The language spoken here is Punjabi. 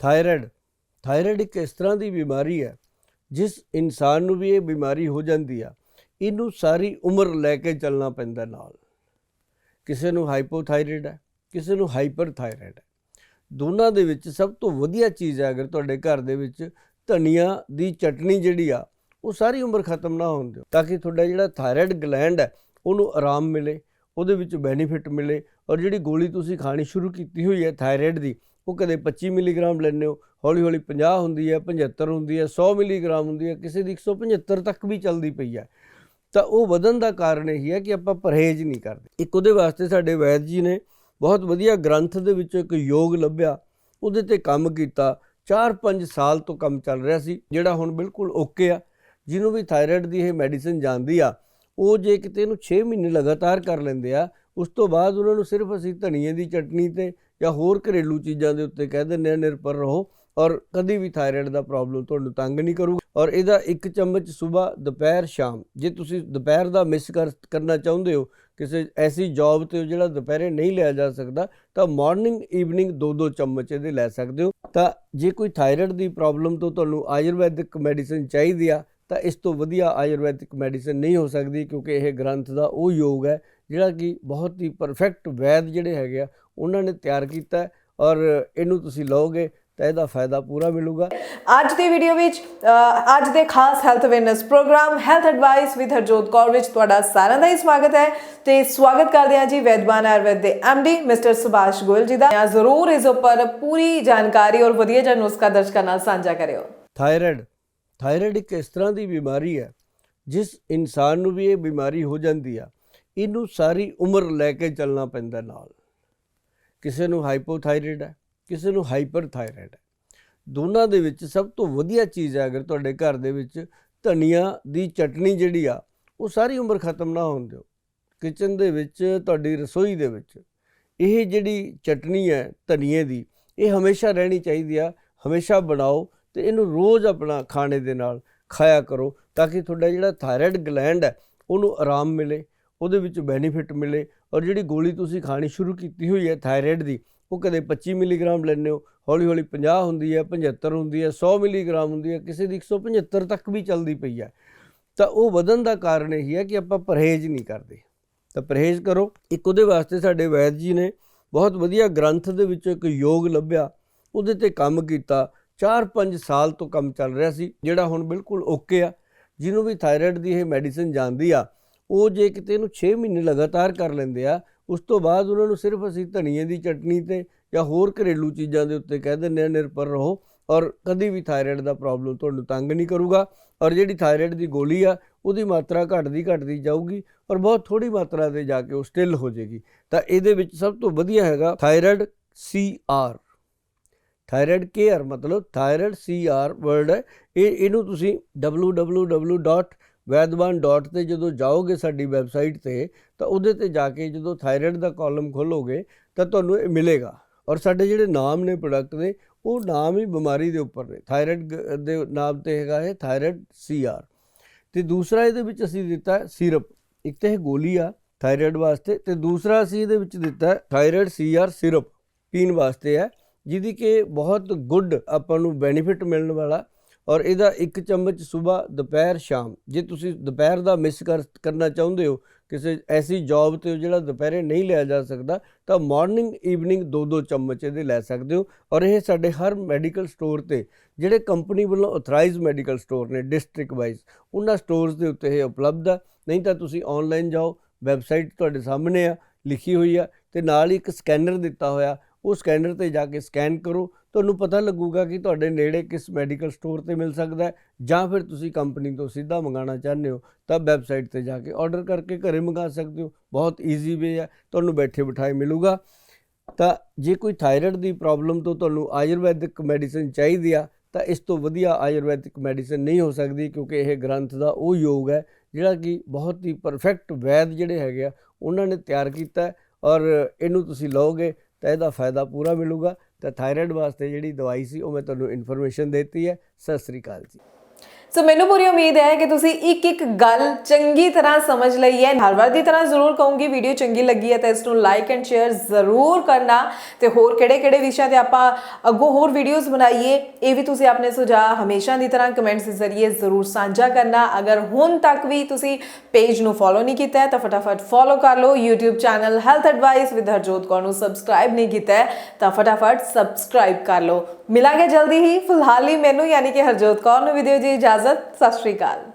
ਥਾਇਰਾਇਡ। ਥਾਇਰਾਇਡ ਇੱਕ ਇਸ ਤਰ੍ਹਾਂ ਦੀ ਬਿਮਾਰੀ ਹੈ, ਜਿਸ ਇਨਸਾਨ ਨੂੰ ਵੀ ਇਹ ਬਿਮਾਰੀ ਹੋ ਜਾਂਦੀ ਆ। ਇਹਨੂੰ ਸਾਰੀ ਉਮਰ ਲੈ ਕੇ ਚੱਲਣਾ ਪੈਂਦਾ ਨਾਲ। ਕਿਸੇ ਨੂੰ ਹਾਈਪੋਥਾਇਰਾਇਡ ਹੈ, ਕਿਸੇ ਨੂੰ ਹਾਈਪਰਥਾਇਰਾਇਡ ਹੈ। ਦੋਨਾਂ ਦੇ ਵਿੱਚ ਸਭ ਤੋਂ ਵਧੀਆ ਚੀਜ਼ ਹੈ, ਅਗਰ ਤੁਹਾਡੇ ਘਰ ਦੇ ਵਿੱਚ ਧਨੀਆ ਦੀ ਚਟਨੀ ਜਿਹੜੀ ਆ, ਉਹ ਸਾਰੀ ਉਮਰ ਖਤਮ ਨਾ ਹੋਣ ਦਿਓ, ਤਾਂ ਕਿ ਤੁਹਾਡਾ ਜਿਹੜਾ ਥਾਇਰਾਇਡ ਗਲੈਂਡ ਹੈ, ਉਹਨੂੰ ਆਰਾਮ ਮਿਲੇ, ਉਹਦੇ ਵਿੱਚ ਬੈਨੀਫਿਟ ਮਿਲੇ। ਔਰ ਜਿਹੜੀ ਗੋਲੀ ਤੁਸੀਂ ਖਾਣੀ ਸ਼ੁਰੂ ਕੀਤੀ ਹੋਈ ਹੈ ਥਾਇਰਾਇਡ ਦੀ ਉਹ ਕਦੇ 25 ਮਿਲੀਗ੍ਰਾਮ ਲੈਂਦੇ ਹੋ, ਹੌਲੀ ਹੌਲੀ 50 ਹੁੰਦੀ ਹੈ 75 ਹੁੰਦੀ ਹੈ 100 ਮਿਲੀਗ੍ਰਾਮ ਹੁੰਦੀ ਹੈ, ਕਿਸੇ ਦੀ 175 ਤੱਕ ਵੀ ਚੱਲਦੀ ਪਈ ਹੈ। ਤਾਂ ਉਹ ਵਧਣ ਦਾ ਕਾਰਨ ਇਹ ਹੈ ਕਿ ਆਪਾਂ ਪਰਹੇਜ਼ ਨਹੀਂ ਕਰਦੇ। ਇੱਕ ਉਹਦੇ ਵਾਸਤੇ ਸਾਡੇ ਵੈਦ ਜੀ ਨੇ ਬਹੁਤ ਵਧੀਆ ਗ੍ਰੰਥ ਦੇ ਵਿੱਚੋਂ ਇੱਕ ਯੋਗ ਲੱਭਿਆ, ਉਹਦੇ ਤੇ ਕੰਮ ਕੀਤਾ 4-5 ਸਾਲ ਤੋਂ ਕੰਮ ਚੱਲ ਰਿਹਾ ਸੀ, ਜਿਹੜਾ ਹੁਣ ਬਿਲਕੁਲ ਓਕੇ ਆ। ਜਿਹਨੂੰ ਵੀ ਥਾਇਰਾਇਡ ਦੀ ਇਹ ਮੈਡੀਸਿਨ ਜਾਂਦੀ ਆ, ਉਹ ਜੇ ਕਿਤੇ ਇਹਨੂੰ 6 ਮਹੀਨੇ ਲਗਾਤਾਰ ਕਰ ਲੈਂਦੇ ਆ, ਉਸ ਤੋਂ ਬਾਅਦ ਉਹਨਾਂ ਨੂੰ ਸਿਰਫ ਅਸੀਂ ਧਨੀਏ ਦੀ ਚਟਨੀ ਤੇ ਜਾਂ ਹੋਰ ਘਰੇਲੂ ਚੀਜ਼ਾਂ ਦੇ ਉੱਤੇ ਕਹਿ ਦਿੰਦੇ ਆ, ਨਿਰਭਰ ਰਹੋ ਔਰ ਕਦੀ ਵੀ ਥਾਇਰਾਇਡ ਦਾ ਪ੍ਰੋਬਲਮ ਤੁਹਾਨੂੰ ਤੰਗ ਨਹੀਂ ਕਰੂਗਾ। ਔਰ ਇਹਦਾ ਇੱਕ ਚਮਚ ਸਵੇਰ, ਦੁਪਹਿਰ, ਸ਼ਾਮ। ਜੇ ਤੁਸੀਂ ਦੁਪਹਿਰ ਦਾ ਮਿਸ ਕਰ, ਕਰਨਾ ਚਾਹੁੰਦੇ ਹੋ, ਕਿਸੇ ਐਸੀ ਜੌਬ ਤੇ ਜਿਹੜਾ ਦੁਪਹਿਰੇ ਨਹੀਂ ਲਿਆ ਜਾ ਸਕਦਾ, ਤਾਂ ਮਾਰਨਿੰਗ ਈਵਨਿੰਗ ਦੋ ਦੋ ਚਮਚ ਇਹਦੇ ਲੈ ਸਕਦੇ ਹੋ। ਤਾਂ ਜੇ ਕੋਈ ਥਾਇਰਾਇਡ ਦੀ ਪ੍ਰੋਬਲਮ ਤੋਂ ਤੁਹਾਨੂੰ ਆਯੁਰਵੈਦਿਕ ਮੈਡੀਸਿਨ ਚਾਹੀਦੀ ਆ, ਤਾਂ ਇਸ ਤੋਂ ਵਧੀਆ ਆਯੁਰਵੈਦਿਕ ਮੈਡੀਸਿਨ ਨਹੀਂ ਹੋ ਸਕਦੀ, ਕਿਉਂਕਿ ਇਹ ਗ੍ਰੰਥ ਦਾ ਉਹ ਯੋਗ ਹੈ, ਜਿਹੜਾ ਕਿ ਬਹੁਤ ਹੀ ਪਰਫੈਕਟ ਵੈਦ ਜਿਹੜੇ ਹੈਗੇ ਆ ਉਹਨਾਂ ਨੇ ਤਿਆਰ ਕੀਤਾ ਔਰ ਇਹਨੂੰ ਤੁਸੀਂ ਲਓਗੇ ਤਾਂ ਇਹਦਾ ਫਾਇਦਾ ਪੂਰਾ ਮਿਲੂਗਾ। ਅੱਜ ਦੀ ਵੀਡੀਓ ਵਿੱਚ ਅੱਜ ਦੇ ਖਾਸ health awareness programme health advice with Harjot Kaur ਵਿੱਚ ਤੁਹਾਡਾ ਸਾਰਿਆਂ ਦਾ ਹੀ ਸਵਾਗਤ ਹੈ। ਤੇ ਸਵਾਗਤ ਕਰਦੇ ਹਾਂ ਜੀ ਵੈਦਵਾਨ ਆਯੁਰਵੈਦ ਦੇ ਡੀ ਮਿਸਟਰ ਸੁਭਾਸ਼ ਗੋਇਲ ਜੀ ਦਾ। ਜ਼ਰੂਰ ਇਸ ਉੱਪਰ ਪੂਰੀ ਜਾਣਕਾਰੀ ਔਰ ਵਧੀਆ ਜਿਹਾ ਨੁਸਖਾ ਦਰਸ਼ਕਾਂ ਨਾਲ ਸਾਂਝਾ ਕਰਿਓ। ਥਾਇਰਾਇਡ ਥਾਇਰਾਇਡ ਇੱਕ ਇਸ ਤਰ੍ਹਾਂ ਦੀ ਬਿਮਾਰੀ ਹੈ ਜਿਸ ਇਨਸਾਨ ਨੂੰ ਵੀ ਇਹ ਬਿਮਾਰੀ ਹੋ ਜਾਂਦੀ ਆ। ਇਹਨੂੰ ਸਾਰੀ ਉਮਰ ਲੈ ਕੇ ਚੱਲਣਾ ਪੈਂਦਾ ਨਾਲ। ਕਿਸੇ ਨੂੰ ਹਾਈਪੋਥਾਇਰਾਇਡ ਹੈ, ਕਿਸੇ ਨੂੰ ਹਾਈਪਰਥਾਇਰਾਇਡ ਹੈ। ਦੋਨਾਂ ਦੇ ਵਿੱਚ ਸਭ ਤੋਂ ਵਧੀਆ ਚੀਜ਼ ਹੈ, ਅਗਰ ਤੁਹਾਡੇ ਘਰ ਦੇ ਵਿੱਚ ਧਨੀਆ ਦੀ ਚਟਣੀ ਜਿਹੜੀ ਆ, ਉਹ ਸਾਰੀ ਉਮਰ ਖਤਮ ਨਾ ਹੋਣ ਦਿਓ। ਕਿਚਨ ਦੇ ਵਿੱਚ, ਤੁਹਾਡੀ ਰਸੋਈ ਦੇ ਵਿੱਚ, ਇਹ ਜਿਹੜੀ ਚਟਨੀ ਹੈ ਧਨੀਏ ਦੀ, ਇਹ ਹਮੇਸ਼ਾ ਰਹਿਣੀ ਚਾਹੀਦੀ ਆ, ਹਮੇਸ਼ਾ ਬਣਾਓ ਤੇ ਇਹਨੂੰ ਰੋਜ਼ ਆਪਣਾ ਖਾਣੇ ਦੇ ਨਾਲ ਖਾਇਆ ਕਰੋ, ਤਾਂ ਕਿ ਤੁਹਾਡਾ ਜਿਹੜਾ ਥਾਇਰਾਇਡ ਗਲੈਂਡ ਹੈ, ਉਹਨੂੰ ਆਰਾਮ ਮਿਲੇ। ਉਹਦੇ ਵਿੱਚ ਬੈਨੀਫਿਟ ਮਿਲੇ ਔਰ ਜਿਹੜੀ ਗੋਲੀ ਤੁਸੀਂ ਖਾਣੀ ਸ਼ੁਰੂ ਕੀਤੀ ਹੋਈ ਹੈ ਥਾਇਰਾਇਡ ਦੀ, ਉਹ ਕਦੇ 25 ਮਿਲੀਗ੍ਰਾਮ ਲੈਂਦੇ ਹੋ, ਹੌਲੀ ਹੌਲੀ 50 ਹੁੰਦੀ ਹੈ 75 ਹੁੰਦੀ ਹੈ 100 ਮਿਲੀਗ੍ਰਾਮ ਹੁੰਦੀ ਹੈ, ਕਿਸੇ ਦੀ 175 ਤੱਕ ਵੀ ਚੱਲਦੀ ਪਈ ਹੈ। ਤਾਂ ਉਹ ਵਧਣ ਦਾ ਕਾਰਨ ਇਹ ਹੈ ਕਿ ਆਪਾਂ ਪਰਹੇਜ਼ ਨਹੀਂ ਕਰਦੇ। ਤਾਂ ਪਰਹੇਜ਼ ਕਰੋ। ਇੱਕ ਉਹਦੇ ਵਾਸਤੇ ਸਾਡੇ ਵੈਦ ਜੀ ਨੇ ਬਹੁਤ ਵਧੀਆ ਗ੍ਰੰਥ ਦੇ ਵਿੱਚੋਂ ਇੱਕ ਯੋਗ ਲੱਭਿਆ, ਉਹਦੇ ਤੇ ਕੰਮ ਕੀਤਾ 4-5 ਸਾਲ ਤੋਂ ਕੰਮ ਚੱਲ ਰਿਹਾ ਸੀ, ਜਿਹੜਾ ਹੁਣ ਬਿਲਕੁਲ ਓਕੇ ਆ। ਜਿਹਨੂੰ ਵੀ ਥਾਇਰਾਇਡ ਦੀ ਇਹ ਮੈਡੀਸਿਨ ਜਾਂਦੀ ਆ ਉਹ ਜੇ ਕਿਤੇ ਇਹਨੂੰ 6 ਮਹੀਨੇ ਲਗਾਤਾਰ ਕਰ ਲੈਂਦੇ ਆ, ਉਸ ਤੋਂ ਬਾਅਦ ਉਹਨਾਂ ਨੂੰ ਸਿਰਫ ਅਸੀਂ ਧਨੀਏ ਦੀ ਚਟਨੀ ਤੇ ਜਾਂ ਹੋਰ ਘਰੇਲੂ ਚੀਜ਼ਾਂ ਦੇ ਉੱਤੇ ਕਹਿ ਦਿੰਦੇ ਆ, ਨਿਰਭਰ ਰਹੋ ਔਰ ਕਦੀ ਵੀ ਥਾਇਰਾਇਡ ਦਾ ਪ੍ਰੋਬਲਮ ਤੁਹਾਨੂੰ ਤੰਗ ਨਹੀਂ ਕਰੂਗਾ ਔਰ ਜਿਹੜੀ ਥਾਇਰਾਇਡ ਦੀ ਗੋਲੀ ਆ, ਉਹਦੀ ਮਾਤਰਾ ਘਟਦੀ ਘਟਦੀ ਜਾਊਗੀ ਔਰ ਬਹੁਤ ਥੋੜੀ ਮਾਤਰਾ ਤੇ ਜਾ ਕੇ ਉਹ ਸਟਿਲ ਹੋ ਜਾਏਗੀ। ਤਾਂ ਇਹਦੇ ਵਿੱਚ ਸਭ ਤੋਂ ਵਧੀਆ ਹੈਗਾ thyroid C R. Thyroid care ਮਤਲਬ ਥਾਇਰਾਇਡ ਸੀ ਆਰ ਵਰਡ ਹੈ। ਇਹ, ਇਹਨੂੰ ਤੁਸੀਂ ਵੈਦਵਾਨ www.vaidwan. ਤੇ ਜਦੋਂ ਜਾਓਗੇ ਸਾਡੀ ਵੈਬਸਾਈਟ ਤੇ, ਤਾਂ ਉਹਦੇ ਤੇ ਜਾ ਕੇ ਜਦੋਂ ਥਾਇਰਾਇਡ ਦਾ ਕਾਲਮ ਖੋਲੋਗੇ, ਤਾਂ ਤੁਹਾਨੂੰ ਇਹ ਮਿਲੇਗਾ। ਔਰ ਸਾਡੇ ਜਿਹੜੇ ਨਾਮ ਨੇ ਪ੍ਰੋਡਕਟ ਦੇ, ਉਹ ਨਾਮ ਹੀ ਬਿਮਾਰੀ ਦੇ ਉੱਪਰ ਨੇ। ਥਾਇਰਾਇਡ ਦੇ ਨਾਮ ਤੇ ਹੈਗਾ ਹੈ ਥਾਇਰਾਇਡ ਸੀ ਆਰ ਤੇ ਦੂਸਰਾ ਇਹਦੇ ਵਿੱਚ ਅਸੀਂ ਦਿੱਤਾ ਹੈ ਸਿਰਪ ਇੱਕ ਤਾਂ ਇਹ ਗੋਲੀ ਆ ਥਾਇਰਾਇਡ ਵਾਸਤੇ, ਤੇ ਦੂਸਰਾ ਅਸੀਂ ਇਹਦੇ ਵਿੱਚ ਦਿੱਤਾ ਹੈ ਥਾਇਰਾਇਡ ਸੀ ਆਰ ਸਿਰਪ ਪੀਣ ਵਾਸਤੇ ਹੈ, ਜਿਹਦੀ ਕਿ ਬਹੁਤ ਗੁੱਡ ਆਪਾਂ ਨੂੰ ਬੈਨੀਫਿਟ ਮਿਲਣ ਵਾਲਾ ਔਰ ਇਹਦਾ ਇੱਕ ਚਮਚ ਸਵੇਰ, ਦੁਪਹਿਰ, ਸ਼ਾਮ। ਜੇ ਤੁਸੀਂ ਦੁਪਹਿਰ ਦਾ ਮਿਸ ਕਰ, ਕਰਨਾ ਚਾਹੁੰਦੇ ਹੋ, ਕਿਸੇ ਐਸੀ ਜੌਬ ਤੇ ਜਿਹੜਾ ਦੁਪਹਿਰੇ ਨਹੀਂ ਲਿਆ ਜਾ ਸਕਦਾ, ਤਾਂ ਮਾਰਨਿੰਗ ਈਵਨਿੰਗ ਦੋ ਦੋ ਚਮਚ ਇਹਦੇ ਲੈ ਸਕਦੇ ਹੋ। ਔਰ ਇਹ ਸਾਡੇ ਹਰ ਮੈਡੀਕਲ ਸਟੋਰ ਤੇ, ਜਿਹੜੇ ਕੰਪਨੀ ਵੱਲੋਂ ਆਥਰਾਈਜ਼ ਮੈਡੀਕਲ ਸਟੋਰ ਨੇ ਡਿਸਟ੍ਰਿਕਟ ਵਾਈਜ਼ ਉਹਨਾਂ ਸਟੋਰਸ ਦੇ ਉੱਤੇ ਇਹ ਉਪਲਬਧ ਆ। ਨਹੀਂ ਤਾਂ ਤੁਸੀਂ ਆਨਲਾਈਨ ਜਾਓ ਵੈਬਸਾਈਟ ਤੁਹਾਡੇ ਸਾਹਮਣੇ ਆ, ਲਿਖੀ ਹੋਈ ਆ, ਤੇ ਨਾਲ ਹੀ ਇੱਕ ਸਕੈਨਰ ਦਿੱਤਾ ਹੋਇਆ ਉਹ ਸਕੈਨਰ ਤੇ ਜਾ ਕੇ ਸਕੈਨ ਕਰੋ, ਤੁਹਾਨੂੰ ਪਤਾ ਲੱਗੂਗਾ ਕਿ ਤੁਹਾਡੇ ਨੇੜੇ ਕਿਸ ਮੈਡੀਕਲ ਸਟੋਰ ਤੇ ਮਿਲ ਸਕਦਾ ਹੈ, ਜਾਂ ਫਿਰ ਤੁਸੀਂ ਕੰਪਨੀ ਤੋਂ ਸਿੱਧਾ ਮੰਗਾਉਣਾ ਚਾਹੁੰਦੇ ਹੋ, ਤਾਂ ਵੈਬਸਾਈਟ ਤੇ ਜਾ ਕੇ ਆਰਡਰ ਕਰਕੇ ਘਰੇ ਮੰਗਾ ਸਕਦੇ ਹੋ। ਬਹੁਤ ਈਜ਼ੀ ਵੇ ਹੈ, ਤੁਹਾਨੂੰ ਬੈਠੇ ਬਿਠਾਏ ਮਿਲੂਗਾ। ਤਾਂ ਜੇ ਕੋਈ ਥਾਇਰਾਇਡ ਦੀ ਪ੍ਰੋਬਲਮ ਤੋਂ ਤੁਹਾਨੂੰ ਆਯੁਰਵੈਦਿਕ ਮੈਡੀਸਿਨ ਚਾਹੀਦੀ ਆ, ਤਾਂ ਇਸ ਤੋਂ ਵਧੀਆ ਆਯੁਰਵੈਦਿਕ ਮੈਡੀਸਿਨ ਨਹੀਂ ਹੋ ਸਕਦੀ, ਕਿਉਂਕਿ ਇਹ ਗ੍ਰੰਥ ਦਾ ਉਹ ਯੋਗ ਹੈ, ਜਿਹੜਾ ਕਿ ਬਹੁਤ ਹੀ ਪਰਫੈਕਟ ਵੈਦ ਜਿਹੜੇ ਹੈਗੇ ਆ, ਉਹਨਾਂ ਨੇ ਤਿਆਰ ਕੀਤਾ ਔਰ ਇਹਨੂੰ ਤੁਸੀਂ ਲਓਗੇ ਤਾਂ ਇਹਦਾ ਫਾਇਦਾ ਪੂਰਾ ਮਿਲੂਗਾ। ਤਾਂ ਥਾਇਰਾਇਡ ਵਾਸਤੇ ਜਿਹੜੀ ਦਵਾਈ ਸੀ, ਉਹ ਮੈਂ ਤੁਹਾਨੂੰ ਇਨਫੋਰਮੇਸ਼ਨ ਦਿੱਤੀ ਹੈ। ਸਤਿ ਸ੍ਰੀ ਅਕਾਲ ਜੀ। ਸੋ ਮੈਨੂੰ ਪੂਰੀ ਉਮੀਦ ਹੈ ਕਿ ਤੁਸੀਂ ਇੱਕ ਇੱਕ ਗੱਲ ਚੰਗੀ ਤਰ੍ਹਾਂ ਸਮਝ ਲਈ ਹੈ ਹਰ ਵਾਰ ਦੀ ਤਰ੍ਹਾਂ ਜ਼ਰੂਰ ਕਹੂੰਗੀ ਵੀਡੀਓ ਚੰਗੀ ਲੱਗੀ ਹੈ ਤਾਂ ਇਸ ਨੂੰ ਲਾਈਕ ਐਂਡ ਸ਼ੇਅਰ ਜ਼ਰੂਰ ਕਰਨਾ ਤੇ ਹੋਰ ਕਿਹੜੇ-ਕਿਹੜੇ ਵਿਸ਼ਿਆਂ ਤੇ ਆਪਾਂ ਅੱਗੋਂ ਹੋਰ ਵੀਡੀਓਜ਼ ਬਣਾਈਏ ਇਹ ਵੀ ਤੁਸੀਂ ਆਪਣੇ ਸੁਝਾਅ ਹਮੇਸ਼ਾ ਦੀ ਤਰ੍ਹਾਂ ਕਮੈਂਟਸ ਦੇ ਜ਼ਰੀਏ ਜ਼ਰੂਰ ਸਾਂਝਾ ਕਰਨਾ ਅਗਰ ਹੁਣ ਤੱਕ ਵੀ ਤੁਸੀਂ ਪੇਜ ਨੂੰ ਫੋਲੋ ਨਹੀਂ ਕੀਤਾ ਹੈ ਤਾਂ ਫਟਾਫਟ ਫੋਲੋ ਕਰ ਲਓ YouTube channel health advice with Harjot Kaur ਨੂੰ ਸਬਸਕ੍ਰਾਈਬ ਨਹੀਂ ਕੀਤਾ ਹੈ ਤਾਂ ਫਟਾਫਟ ਸਬਸਕ੍ਰਾਈਬ ਕਰ ਲਓ ਮਿਲਾਂਗੇ ਜਲਦੀ ਹੀ ਫਿਲਹਾਲ ਹੀ ਮੈਨੂੰ ਯਾਨੀ ਕਿ ਹਰਜੋਤ ਕੌਰ ਨੂੰ ਵੀਡੀਓ ਜੀ ਇਜਾਜ਼ਤ ਸਤਿ ਸ਼੍ਰੀ ਅਕਾਲ।